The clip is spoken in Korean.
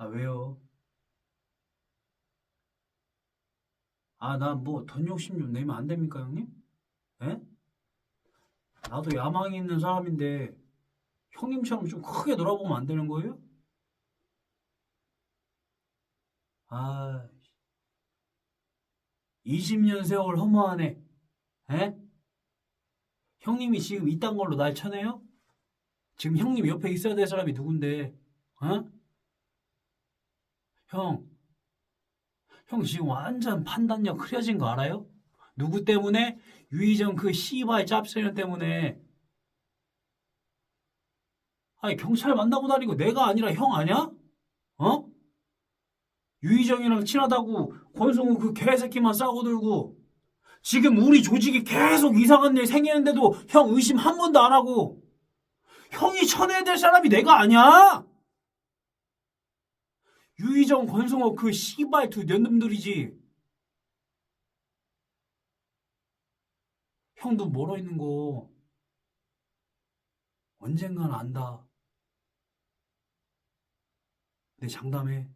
아, 왜요? 아, 나 뭐 돈 욕심 좀 내면 안 됩니까, 형님? 예? 나도 야망이 있는 사람인데 형님처럼 좀 크게 놀아보면 안 되는 거예요? 아, 20년 세월 허무하네. 에? 형님이 지금 이딴 걸로 날 쳐내요? 지금 형님 옆에 있어야 될 사람이 누군데, 어? 형, 형 지금 완전 판단력 흐려진 거 알아요? 누구 때문에? 유희정 그 씨발 짭새년 때문에. 아니, 경찰 만나고 다니고 내가 아니라 형 아냐? 어? 유희정이랑 친하다고 권성우 그 개새끼만 싸고 들고 지금 우리 조직이 계속 이상한 일 생기는데도 형 의심 한 번도 안 하고 형이 쳐내야 될 사람이 내가 아니야! 유희정, 권성호 그 씨발 두 년놈들이지. 형도 멀어 있는 거 언젠간 안다. 내 장담해.